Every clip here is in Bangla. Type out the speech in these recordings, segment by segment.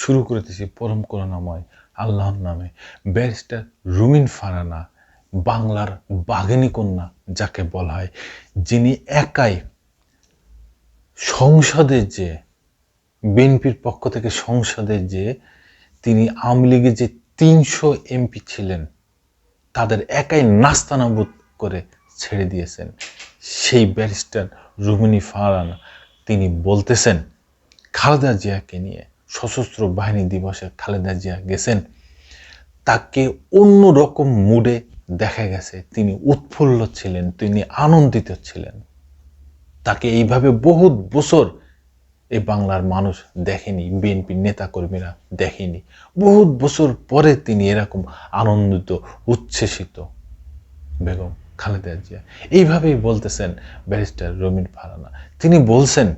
শুরু করেতেছি পরম করুণাময় আল্লাহর নামে। ব্যারিস্টার রুমিন ফারানা, বাংলার বাঘিনী কন্যা যাকে বলা হয়, যিনি একাই সংসদে যে, বিএনপির পক্ষ থেকে সংসদে যে, তিনি আওয়ামী লীগের যে তিনশো এমপি ছিলেন, তাদের একাই নাস্তানাবুদ করে ছেড়ে দিয়েছেন। সেই ব্যারিস্টার রুমিনী ফারানা, তিনি বলতেছেন, খালেদা জিয়াকে নিয়ে সশস্ত্র বাহিনী দিবসে খালেদা জিয়া গেছেন। তাকে অন্য রকম মুডে দেখা গেছে। তিনি উৎফুল্ল ছিলেন, তিনি আনন্দিত ছিলেন। তাকে এইভাবে বহুত বছর এই বাংলার মানুষ দেখেনি বিএনপির নেতাকর্মীরা দেখেনি। বহুত বছর পরে তিনি এরকম আনন্দিত, উচ্ছ্বসিত বেগম খালেদা জিয়া। এইভাবেই বলতেছেন ব্যারিস্টার রমিন ফারানা। তিনি বলছেন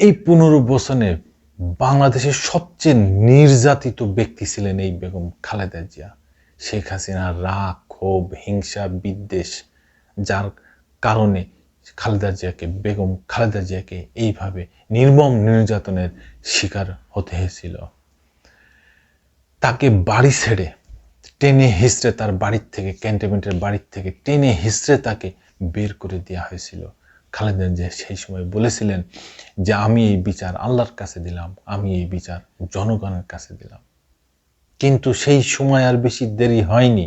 এই পনেরো বছরে বাংলাদেশের সবচেয়ে নির্যাতিত ব্যক্তি ছিলেন এই বেগম খালেদা জিয়া। শেখ হাসিনার রাগ, ক্ষোভ, হিংসা, বিদ্বেষ, যার কারণে খালেদা জিয়াকে, বেগম খালেদা জিয়াকে এইভাবে নির্মম নির্যাতনের শিকার হতে হয়েছিল। তাকে বাড়ি ছেড়ে টেনে হিসড়ে তার বাড়ির থেকে, ক্যান্টনমেন্টের বাড়ির থেকে টেনে হিসড়ে তাকে বের করে দেওয়া হয়েছিল। খালেদা জিয়া সেই সময় বলেছিলেন যে, আমি এই বিচার আল্লাহর কাছে দিলাম, আমি এই বিচার জনগণের কাছে দিলাম। কিন্তু সেই সময় আর বেশি দেরি হয়নি।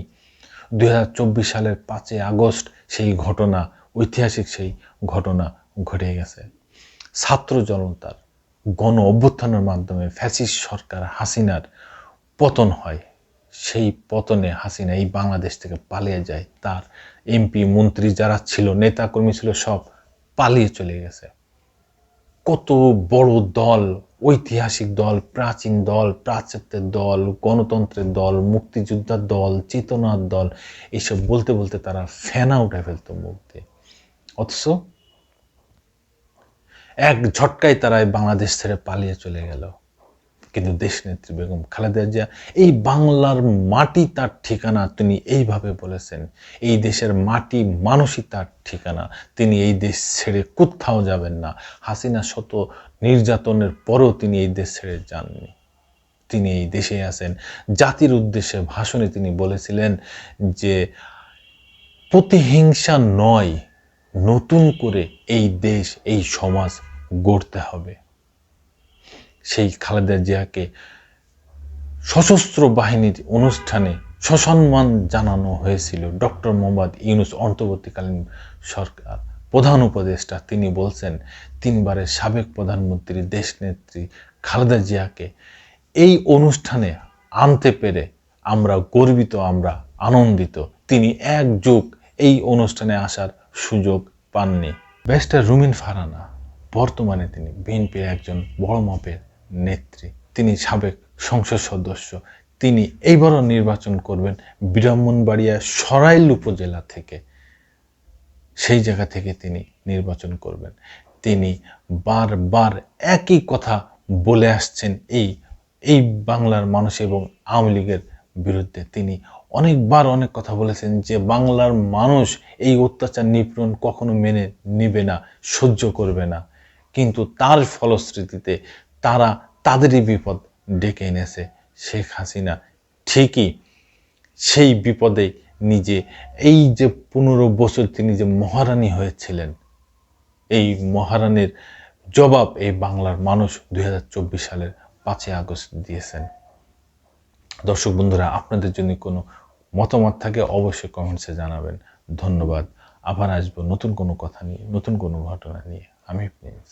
দুই হাজার চব্বিশ সালের পাঁচই আগস্ট সেই ঘটনা, ঐতিহাসিক সেই ঘটনা ঘটে গেছে। ছাত্র জনতার গণ অভ্যুত্থানের মাধ্যমে ফ্যাসিস সরকার হাসিনার পতন হয়। সেই পতনে হাসিনা এই বাংলাদেশ থেকে পালিয়ে যায়। তার এমপি, মন্ত্রী যারা ছিল, নেতাকর্মী ছিল সব পালিয়ে চলে গেছে। কত বড় দল, ঐতিহাসিক দল, প্রাচীন দল প্রাচ্যের দল, গণতন্ত্রের দল, মুক্তিযোদ্ধার দল, চেতনার দল, এসব বলতে বলতে তারা ফেনা উঠে ফেলতো দিয়ে। অথচ এক ঝটকায় তারা বাংলাদেশ ছেড়ে পালিয়ে চলে গেল। কিন্তু দেশনেত্রী বেগম খালেদা জিয়া, এই বাংলার মাটি তার ঠিকানা তিনি এইভাবে বলেছেন, এই দেশের মাটি মানুষই তার ঠিকানা, তিনি এই দেশ ছেড়ে কোথাও যাবেন না। হাসিনা শত নির্যাতনের পরও তিনি এই দেশ ছেড়ে যাননি। তিনি এই দেশে আছেন। জাতির উদ্দেশ্যে ভাষণে তিনি বলেছিলেন যে, প্রতিহিংসা নয়, নতুন করে এই দেশ, এই সমাজ গড়তে হবে। সেই খালেদা জিয়াকে সশস্ত্র বাহিনীর অনুষ্ঠানে সসম্মান জানানো হয়েছিল। ডক্টর মোহাম্মদ ইউনুস অন্তর্বর্তীকালীন সরকার প্রধান উপদেষ্টা, তিনি বলছেন, তিনবারের সাবেক প্রধানমন্ত্রী, দেশনেত্রী খালেদা জিয়াকে এই অনুষ্ঠানে আনতে পেরে আমরা গর্বিত, আমরা আনন্দিত। তিনি এক যুগ এই অনুষ্ঠানে আসার সুযোগ পাননি। ব্যারিস্টার রুমিন ফারানা, বর্তমানে তিনি বিএনপির একজন বড় মাপের নেত্রী, তিনি সাবেক সংসদ সদস্য। তিনি এইবারও নির্বাচন করবেন ব্রাহ্মণবাড়িয়া সরাইল উপজেলা থেকে। সেই জায়গা থেকে তিনি নির্বাচন করবেন। তিনি বারবার একই কথা বলে আসছেন এই এই বাংলার মানুষ এবং আওয়ামী লীগের বিরুদ্ধে। তিনি অনেকবার অনেক কথা বলেছেন যে বাংলার মানুষ এই অত্যাচার নিপীড়ন কখনো মেনে নেবে না, সহ্য করবে না। কিন্তু তার ফলশ্রুতিতে তারা তাদেরই বিপদ ডেকে এনেছে। শেখ হাসিনা ঠিকই সেই বিপদে নিজে, এই যে পনেরো বছর তিনি যে মহারানী হয়েছিলেন, এই মহারানীর জবাব এই বাংলার মানুষ দুই হাজার চব্বিশ সালের পাঁচই আগস্ট দিয়েছেন। দর্শক বন্ধুরা, আপনাদের জন্য কোনো মতামত থাকে অবশ্যই কমেন্টসে জানাবেন। ধন্যবাদ। আবার আসব নতুন কোনো কথা নিয়ে, নতুন কোনো ঘটনা নিয়ে। আমি প্রিন্স